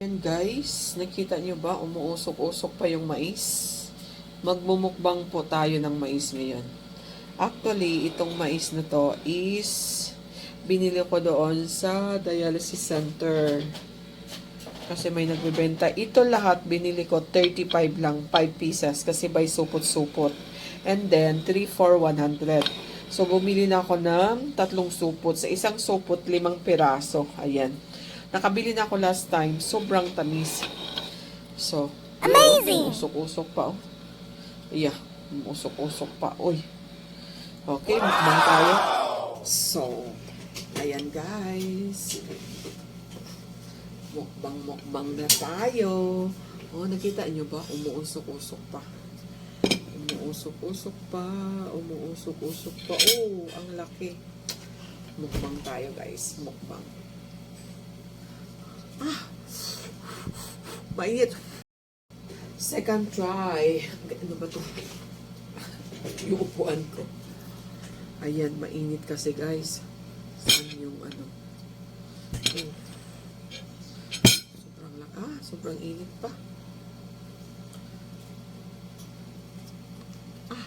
Yan guys, nakita nyo ba umuusok-usok pa yung mais? Magmumukbang po tayo ng mais ngayon. Actually, itong mais na to is binili ko doon sa dialysis center. Kasi may nagbebenta. Ito lahat binili ko 35 lang, 5 pieces kasi by supot-supot. And then 3 for 100. So bumili na ako ng tatlong supot. Sa isang supot, limang piraso. Ayan. Nakabili na ako last time. Sobrang tamis. So, Amazing! Usok-usok pa, oh. Yeah, usok-usok pa. Uy. Okay, mukbang tayo. So, ayan guys. Mukbang-mukbang na tayo. Oh, nakita nyo ba? Umuusok-usok pa. Umuusok-usok pa. Umuusok-usok pa. Oh, ang laki. Mukbang tayo guys. Mukbang. Ah! Mainit. Second try. Ano ba to? yung upuan ko. Ayan, mainit kasi guys. Saan yung ano? Oh. Sobrang lang. Ah, sobrang init pa. Ah.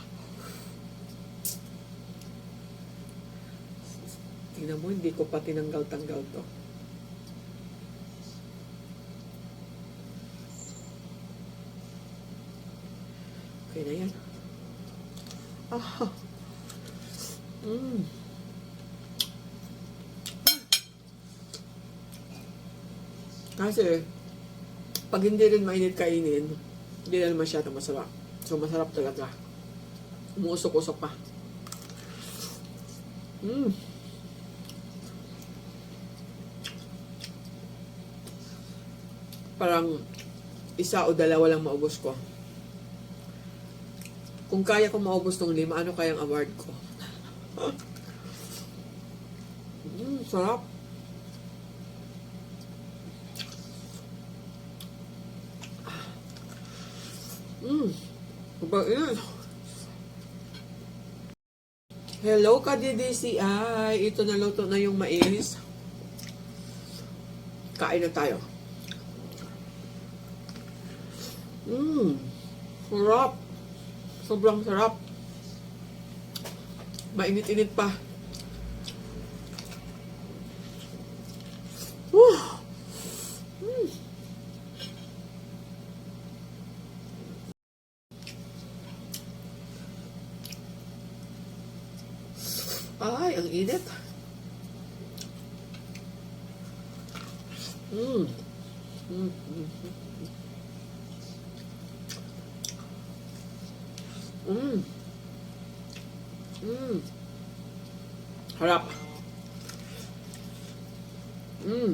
Tingnan mo, hindi ko pa tinanggal-tanggal to. Okay na yan. Ah. Mm. Kasi, pag hindi rin mainit kainin, hindi na masyado masarap. So, masarap talaga. Umuusok-usok pa. Mm. Parang isa o dalawa lang maubos ko. Kung kaya ko maubos tong lima, ano kayang award ko? mm, sarap. Mm, mabait. Hello ka DDCI. Ito na luto na yung mais. Kain na tayo. Mmm. Sarap. Sobrang sarap. Mainit-init pa. Mm. Ay, ang init. Mm. Mm, mm, mm. Mm. Harap. Mm.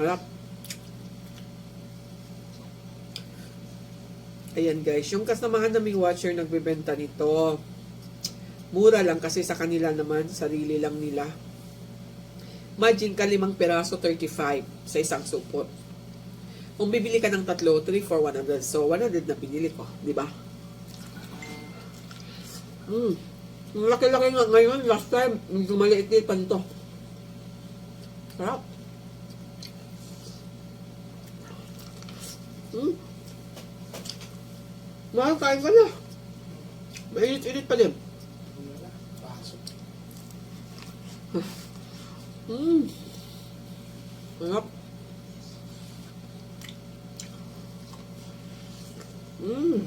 Harap. Ayan guys, yung kasamahan naming watcher nagbebenta nito. Mura lang kasi sa kanila naman, sarili lang nila. Imagine ka limang peraso, 35 sa isang supot. Kung bibili ka ng tatlo, 3 for 100. So, 100 na pinili ko. Di ba? Mm. Ang laki-laki nga ngayon. Last time, medyo maliit-liit pa nito. Sarap. Mm. Mahal, kain ka na. Mainit-init pa din. Mm. Sarap. Mm.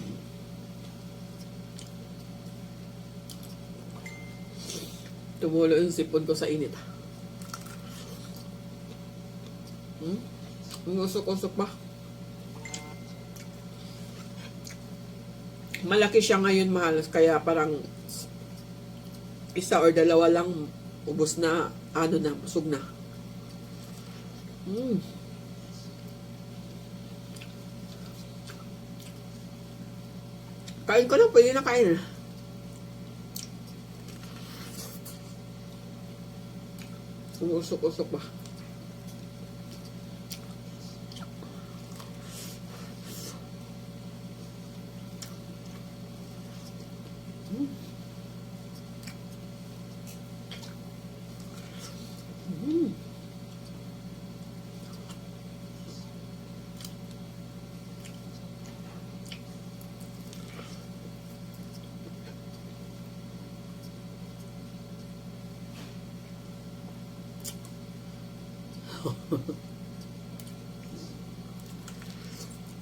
Tumulo yung sipon ko sa init. Hmm? Ang usok-usok ba? Malaki siya ngayon, mahal. Kaya parang isa or dalawa lang ubos na, ano na, busog na. Mm. Kain ko na, pwede na kain. Umusok-usok ba? Mm. Mm.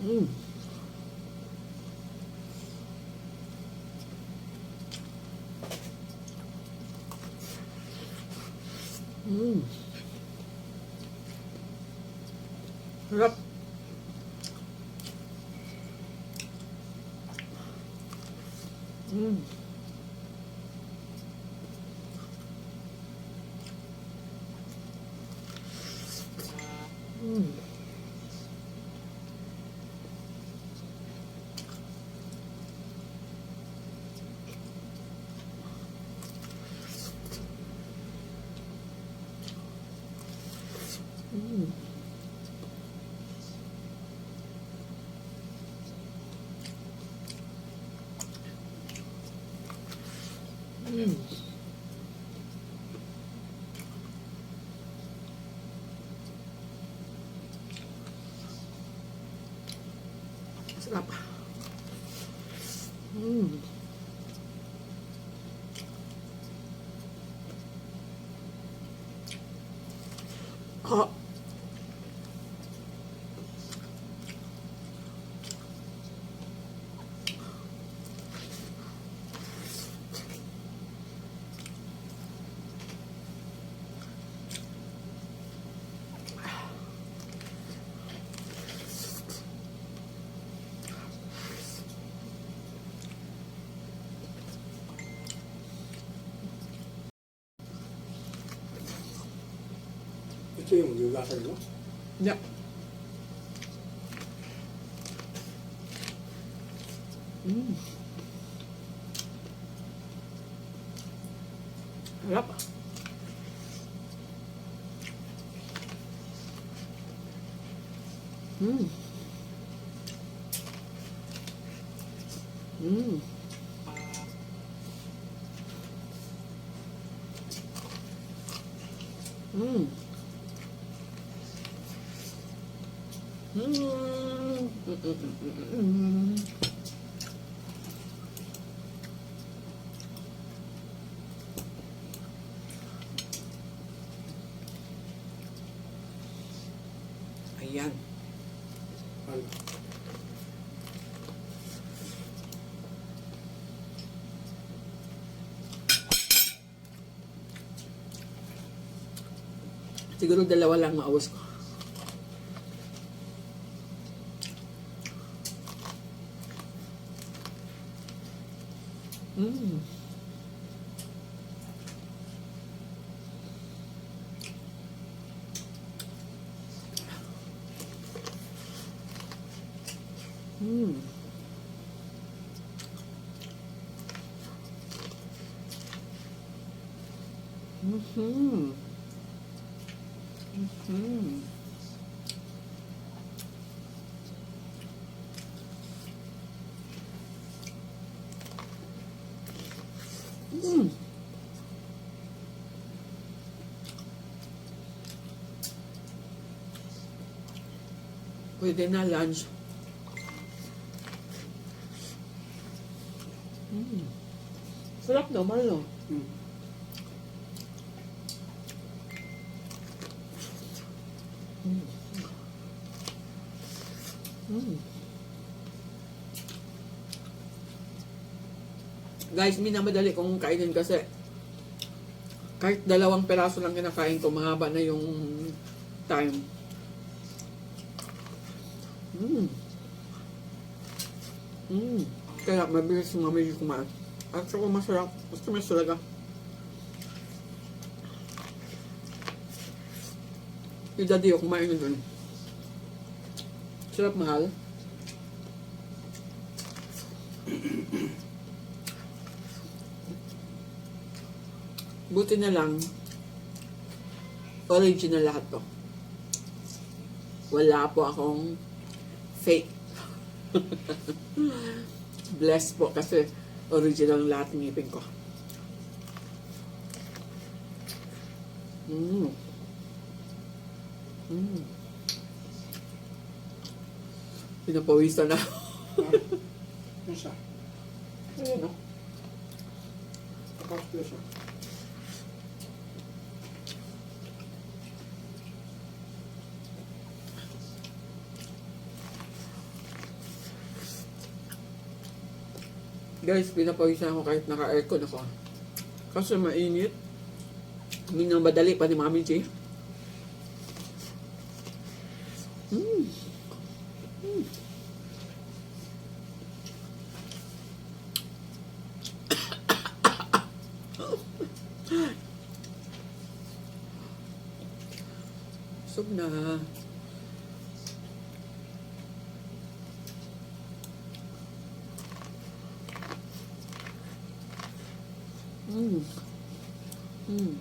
Mm. Mm. Sarap. Mm. Sarap. Mm. Ah. Ito yung lugasan mo? Yeah. Mm. Sarap. Mm. Mm. Mm. Mm. Mm. Ayan. Ano? Siguro dalawa lang maubos ko. Mm. Mm. Mm-hmm. Mm. Mm. Pwede na lunch. Mm. Sarap naman, no? Hmm. Mm. Guys, minamadali kong kainin kasi kahit dalawang peraso lang kinakain ko, mahaba na yung time. Mm. Mm. Kaya mabilis mabilis kumain. At saka masarap. Gusto mo talaga. Yung daddy ko kumain na dun. Sarap mahal. Buti na lang, original lahat to. Wala po akong fake. Blessed po kasi original lahat ng ngipin ko. Mm. Mm. Pinapawisan na. Ano siya? Ayan, no? Tapos ko siya. Guys, pinapawisan ako kahit naka-aircon ako. Kasi mainit. Hindi nang madali pa ni Mami G. Mm. Mm. Busog na. Mm. Mm.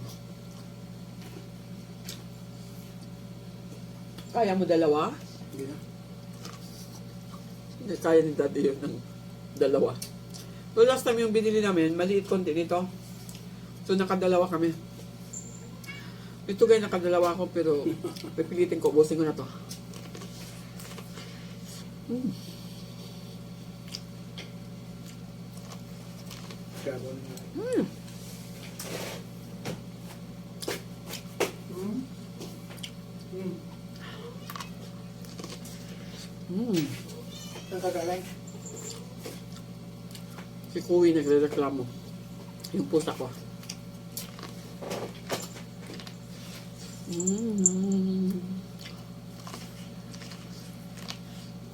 Kaya mo dalawa? Hindi na. Hindi, kaya ni daddy yun ng dalawa. So last time yung binili namin, maliit konti nito. So nakadalawa kami. Ito guys, nakadalawa ako pero pipilitin ko, ubusin ko na to. Mm. Mm. Hmm? Hmm. Mm. Ang kagaling. Si Kuwi nagre-reklamo. Yung pusa ko. Mm.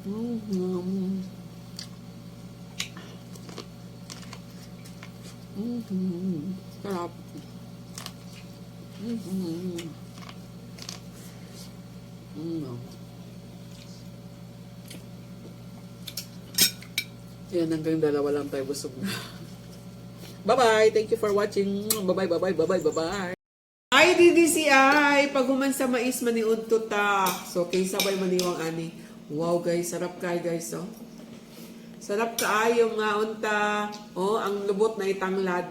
Mm. Mm. Sarap. Mm. Mm. Yan, hanggang dalawa lang tayo busog na. Bye-bye! Thank you for watching. Bye-bye, bye-bye, bye-bye, bye-bye. Ay, DDCI! Pag human sa mais, maniud to ta. So, kay sabay maniwang ani. Wow, guys. Sarap kay guys, oh. Sarap kaayo nga unta. Oh, ang lubot na itanglad.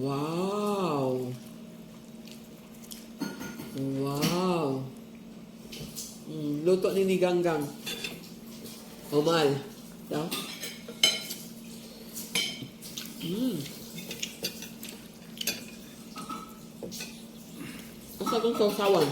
Wow! Mm, luto ni ni Ganggang. Umal. Daw? Mm. Asa itong sausawan?